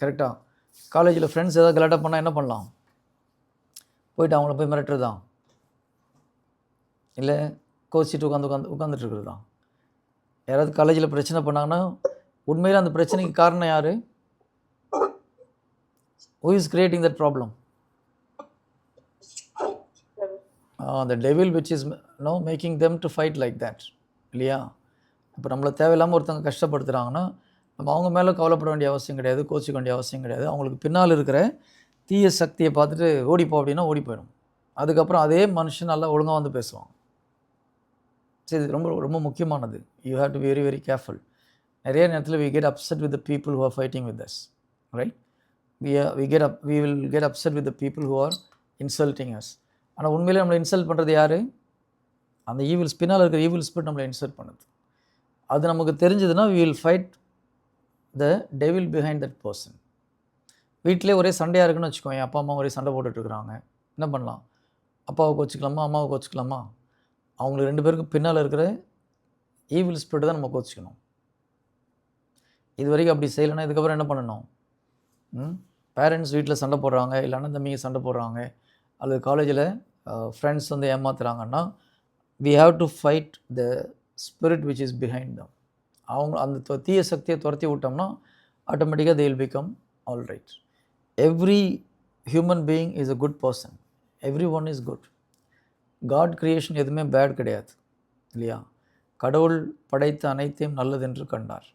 கரெக்டாக காலேஜில் ஃப்ரெண்ட்ஸ் ஏதாவது கலாட்டாக பண்ணால் என்ன பண்ணலாம்? போயிட்டு அவங்கள போய் மிரட்டுறதா? இல்லை கோச்சிட்டு உட்காந்து உட்காந்து உட்காந்துட்டு இருக்கிறதா யாராவது காலேஜில் பிரச்சனை பண்ணாங்கன்னா உண்மையில் அந்த பிரச்சனைக்கு காரணம் யார்? Who is creating that problem அந்த devil which is no making them to fight like that இல்லையா? இப்போ நம்மளை தேவையில்லாமல் ஒருத்தவங்க கஷ்டப்படுத்துகிறாங்கன்னா நம்ம அவங்க மேலே கவலைப்பட வேண்டிய அவசியம் கிடையாது கோச்சிக்க வேண்டிய அவசியம் கிடையாது. அவங்களுக்கு பின்னால் இருக்கிற தீய சக்தியை பார்த்துட்டு ஓடிப்போம் அப்படின்னா ஓடி போயிடும். அதுக்கப்புறம் அதே மனுஷன் நல்லா ஒழுங்காக வந்து பேசுவான். சரி இது ரொம்ப ரொம்ப முக்கியமானது. You have to very very careful நிறைய நேரத்தில் we get upset with the people who are fighting with us right we we get up we will get upset with the people who are insulting us ஆனால் உண்மையிலே நம்மளை insult பண்ணுறது யார்? அந்த evil பின்னால் இருக்கிற ஈவில் ஸ்பிட் நம்மளை insult பண்ணுது. அது நமக்கு தெரிஞ்சதுன்னா we will fight the devil behind that person வீட்டிலே ஒரே சண்டையாக இருக்குன்னு வச்சுக்கோங்க அப்பா அம்மா ஒரே சண்டை போட்டுட்ருக்குறாங்க என்ன பண்ணலாம்? அப்பாவுக்கு வச்சுக்கலாமா? அம்மாவுக்கு வச்சுக்கலாமா? அவங்களுக்கு ரெண்டு பேருக்கும் பின்னால் இருக்கிற ஈவில் ஸ்பிரிட் தான் நம்ம கோச்சிக்கணும். இது வரைக்கும் அப்படி செய்யலைன்னா இதுக்கப்புறம் என்ன பண்ணணும்? பேரண்ட்ஸ் வீட்டில் சண்டை போடுறாங்க. இல்லை அண்ணன் தம்பிங்க சண்டை போடுறாங்க. அல்லது காலேஜில் ஃப்ரெண்ட்ஸ் வந்து ஏமாத்துறாங்கன்னா we have to fight the spirit which is behind them அவங்க அந்த தீய சக்தியை துரத்தி விட்டோம்னா ஆட்டோமேட்டிக்காக they will become all right every human being is a good person every one is good God creation எதுவுமே பேட் கிடையாது. இல்லையா? கடவுள் படைத்த அனைத்தையும் நல்லதென்று கண்டார்.